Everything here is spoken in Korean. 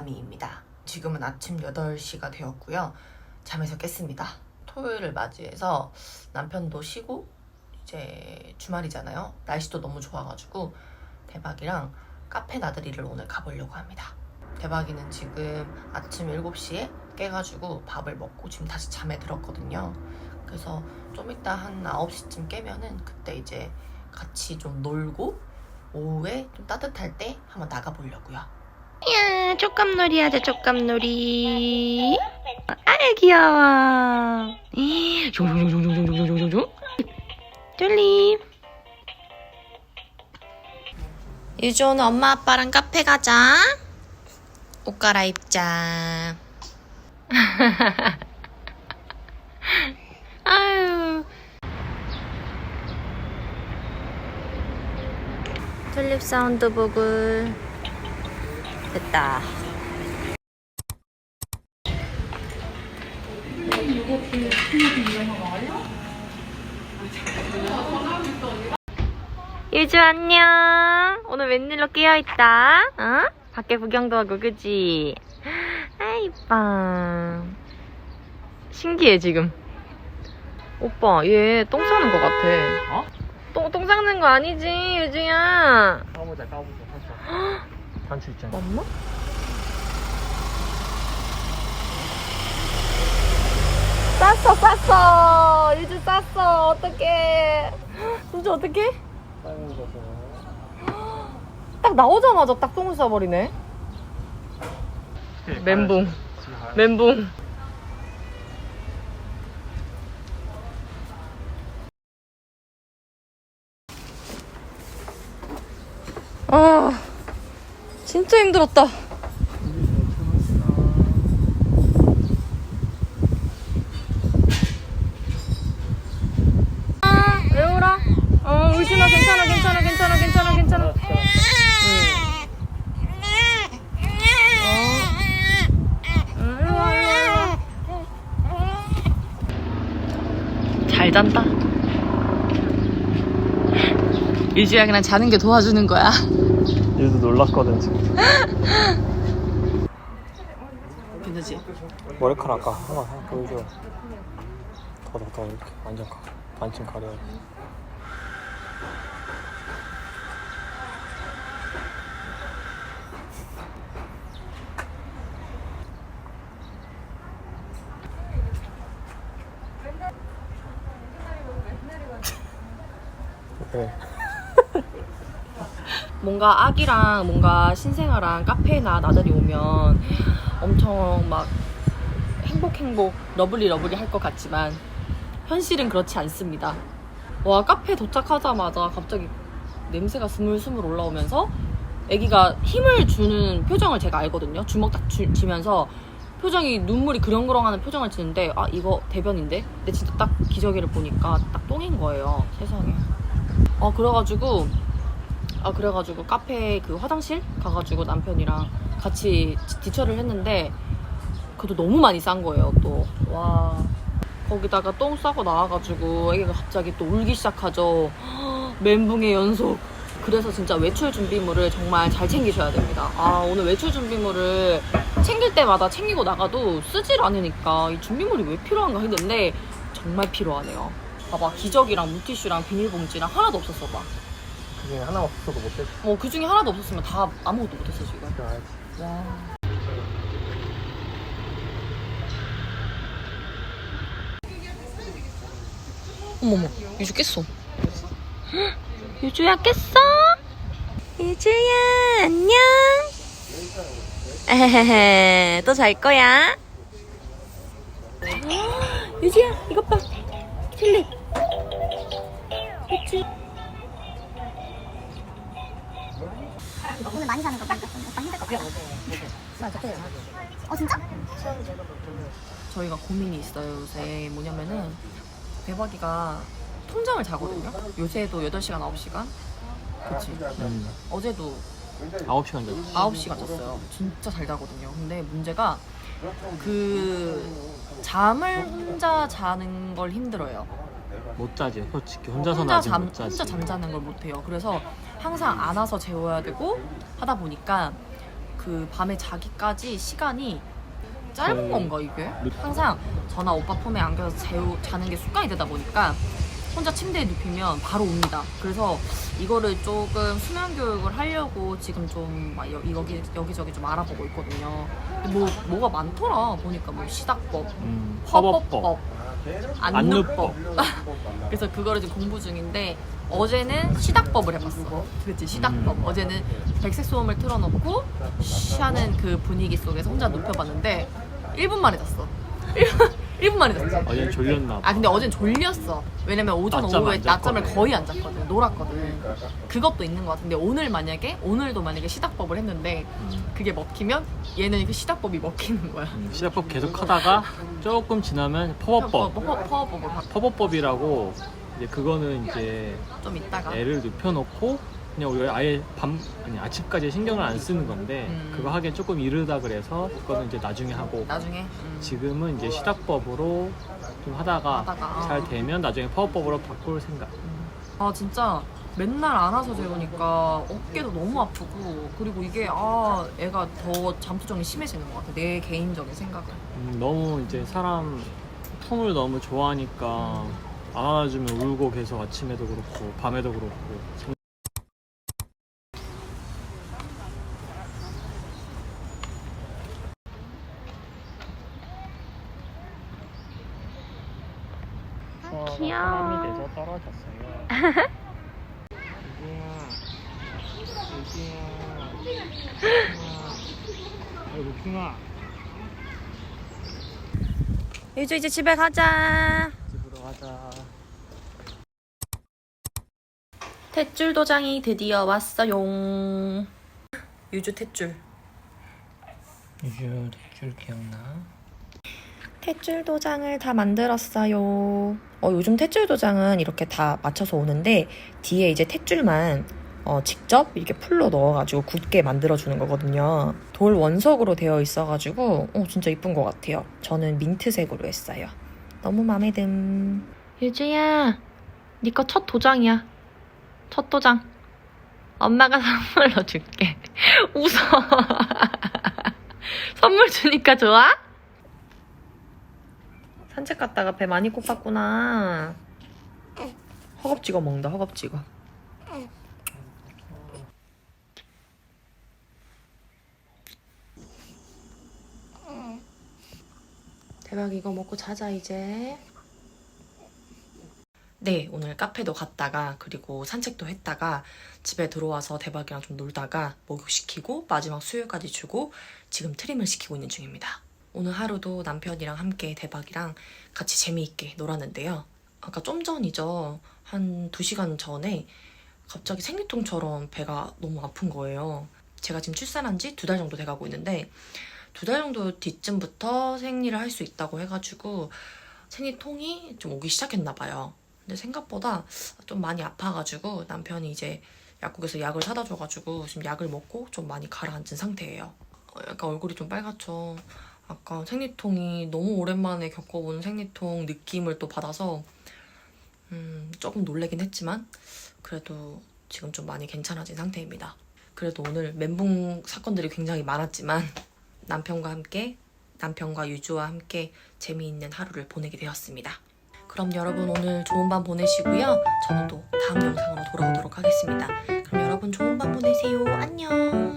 7시의 다미입니다. 지금은 아침 8시가 되었고요. 잠에서 깼습니다. 토요일을 맞이해서 남편도 쉬고 이제 주말이잖아요. 날씨도 너무 좋아가지고 대박이랑 카페 나들이를 오늘 가보려고 합니다. 대박이는 지금 아침 7시에 깨가지고 밥을 먹고 지금 다시 잠에 들었거든요. 그래서 좀 이따 한 9시쯤 깨면은 그때 이제 같이 좀 놀고 오후에 좀 따뜻할 때 한번 나가보려고요. 야, 촉감놀이 하자, 촉감놀이. 아유, 귀여워. 쫄림. 유주 오늘 엄마 아빠랑 카페 가자. 옷 갈아입자. 아유. 튤립 사운드 북을 됐다. 유주 안녕. 오늘 웬일로 깨어있다. 어? 밖에 구경도 하고 그지? 아 이뻐. 신기해 지금. 오빠 얘 똥 싸는 것 같아. 어? 똥, 똥 닦는 거 아니지 유주야. 까보자 까보자 살짝 단추 있잖아. 맞나? 쌌어 쌌어. 유주 쌌어. 어떡해. 진짜 어떡해? 딱 나오자마자 딱 똥을 싸버리네. 멘붕. 멘붕. 아 진짜 힘들었다 아, 왜 울어? 어, 울지 마. 괜찮아, 괜찮아, 괜찮아, 괜찮아, 괜찮아. 응. 어. 응, 일로 와, 일로 와, 일로 와. 잘 잔다. 유주야 그냥 자는 게 도와주는 거야. 얘도 놀랐거든 지금. 괜찮지? 머리카락 아까 한번 한번 보여줘. 더더 더 이렇게 완전 가, 반쯤 가려 그래 뭔가 아기랑 뭔가 신생아랑 카페나 나들이 오면 엄청 막 행복 행복 러블리 러블리 할 것 같지만 현실은 그렇지 않습니다. 와 카페 도착하자마자 갑자기 냄새가 스물스물 올라오면서 아기가 힘을 주는 표정을 제가 알거든요. 주먹 딱 쥐, 쥐면서 표정이 눈물이 그렁그렁하는 표정을 지는데 아 이거 대변인데? 근데 진짜 딱 기저귀를 보니까 딱 똥인 거예요. 세상에. 어 그래가지고 아 그래가지고 카페 그 화장실 가가지고 남편이랑 같이 지- 디처를 했는데 그래도 너무 많이 싼 거예요 또. 와. 거기다가 똥 싸고 나와가지고 애기가 갑자기 또 울기 시작하죠. 멘붕의 연속. 그래서 진짜 외출 준비물을 정말 잘 챙기셔야 됩니다. 아 오늘 외출 준비물을 챙길 때마다 챙기고 나가도 쓰질 않으니까 이 준비물이 왜 필요한가 했는데 정말 필요하네요. 봐봐 기저귀랑 물티슈랑 비닐봉지랑 하나도 없었어 봐 그게 하나 없어도 못했어 어, 그 중에 하나도 없었으면 다 아무것도 못했어, 지금. 알지 와. 어머머, 유주 깼어. 헉, 유주야 깼어? 유주야, 안녕. 에헤헤, 또 잘 거야? 헉, 유주야, 이것 봐. 칠리. 오늘 많이 사는 거 보니까 좀 오빠 힘들 것 같아. 맞아, 그래. 어, 진짜? 저희가 고민이 있어요 요새. 뭐냐면은 대박이가 통장을 자거든요? 요새도 8시간 9시간? 그치? 음. 어제도 9시간 잤지. 9시간 잤어요. 진짜 잘 자거든요. 근데 문제가 그 잠을 혼자 자는 걸 힘들어요. 못 자지. 솔직히 혼자서는 혼자 아직 잠 못 자지. 혼자 잠자는 걸 못해요. 그래서 항상 안아서 재워야 되고 하다 보니까 그 밤에 자기까지 시간이 짧은 거의 건가 이게? 루- 항상 저나 오빠 품에 안겨서 재우, 자는 게 습관이 되다 보니까 혼자 침대에 눕히면 바로 옵니다. 그래서 이거를 조금 수면 교육을 하려고 지금 좀 막 여- 여기 여기저기 좀 알아보고 있거든요. 뭐 뭐가 많더라 보니까 뭐 시닥법, 음, 허법법, 안누법. 그래서 그거를 지금 공부 중인데 어제는 시닥법을 해봤어. 그치 시닥법. 음. 어제는 백색 소음을 틀어놓고 쉬하는 그 분위기 속에서 혼자 눕혀봤는데 1분 만에 잤어. 1분 만에 잤어. 어제 졸렸나 봐. 아 근데 어젠 졸렸어. 왜냐면 오전 낮잠 오후에 안 낮잠을 잤거든. 거의 안 잤거든. 놀았거든. 그것도 있는 것 같은데 오늘 만약에 오늘도 만약에 시닥법을 했는데 음, 그게 먹히면 얘는 그 시닥법이 먹히는 거야. 음, 시작법 계속 하다가 조금 지나면 퍼법법. 퍼- 퍼법을 바- 퍼법법이라고 이제 그거는 이제 좀 있다가 애를 눕혀놓고 그냥 우리가 아예 밤 아니 아침까지 신경을 안 쓰는 건데 음. 그거 하기엔 조금 이르다 그래서 그거는 이제 나중에 하고 나중에 음. 지금은 이제 시작법으로 좀 하다가, 하다가. 잘 되면 나중에 퍼법법으로 바꿀 생각. 아 진짜 맨날 안아서 재우니까 어깨도 너무 아프고 그리고 이게 아 애가 더 잠투정이 심해지는 것 같아 내 개인적인 생각은 음, 너무 이제 사람 품을 너무 좋아하니까 안 안아주면 울고 계속 아침에도 그렇고 밤에도 그렇고 귀여워. 사람이 돼서 떨어졌어요. 유지야, 유지야, 아이고 킹아. 유주 이제 집에 가자 집으로 가자. 탯줄 도장이 드디어 왔어요 유주 탯줄 유주 대출 기억나? 탯줄 도장을 다 만들었어요. 어, 요즘 탯줄 도장은 이렇게 다 맞춰서 오는데 뒤에 이제 탯줄만 어, 직접 이렇게 풀로 넣어가지고 굳게 만들어주는 거거든요. 돌 원석으로 되어 있어가지고 어, 진짜 이쁜 것 같아요. 저는 민트색으로 했어요. 너무 마음에 듦. 유주야, 네거첫 도장이야. 첫 도장. 엄마가 선물로 줄게. 웃어. 선물 주니까 좋아? 산책 갔다가 배 많이 고팠구나. 허겁지겁 먹는다, 허겁지겁. 대박 이거 먹고 자자 이제. 네, 오늘 카페도 갔다가 그리고 산책도 했다가 집에 들어와서 대박이랑 좀 놀다가 목욕시키고 마지막 수유까지 주고 지금 트림을 시키고 있는 중입니다. 오늘 하루도 남편이랑 함께 대박이랑 같이 재미있게 놀았는데요. 아까 좀 전이죠. 한 2시간 전에 갑자기 생리통처럼 배가 너무 아픈 거예요. 제가 지금 출산한 지 두 달 정도 돼가고 있는데 두 달 정도 뒤쯤부터 생리를 할 수 있다고 해가지고 생리통이 좀 오기 시작했나 봐요. 근데 생각보다 좀 많이 아파가지고 남편이 이제 약국에서 약을 사다 줘가지고 지금 약을 먹고 좀 많이 가라앉은 상태예요. 어, 약간 얼굴이 좀 빨갛죠. 아까 생리통이 너무 오랜만에 겪어보는 생리통 느낌을 또 받아서 음, 조금 놀래긴 했지만 그래도 지금 좀 많이 괜찮아진 상태입니다. 그래도 오늘 멘붕 사건들이 굉장히 많았지만 남편과 함께 남편과 유주와 함께 재미있는 하루를 보내게 되었습니다. 그럼 여러분 오늘 좋은 밤 보내시고요. 저는 또 다음 영상으로 돌아오도록 하겠습니다. 그럼 여러분 좋은 밤 보내세요. 안녕.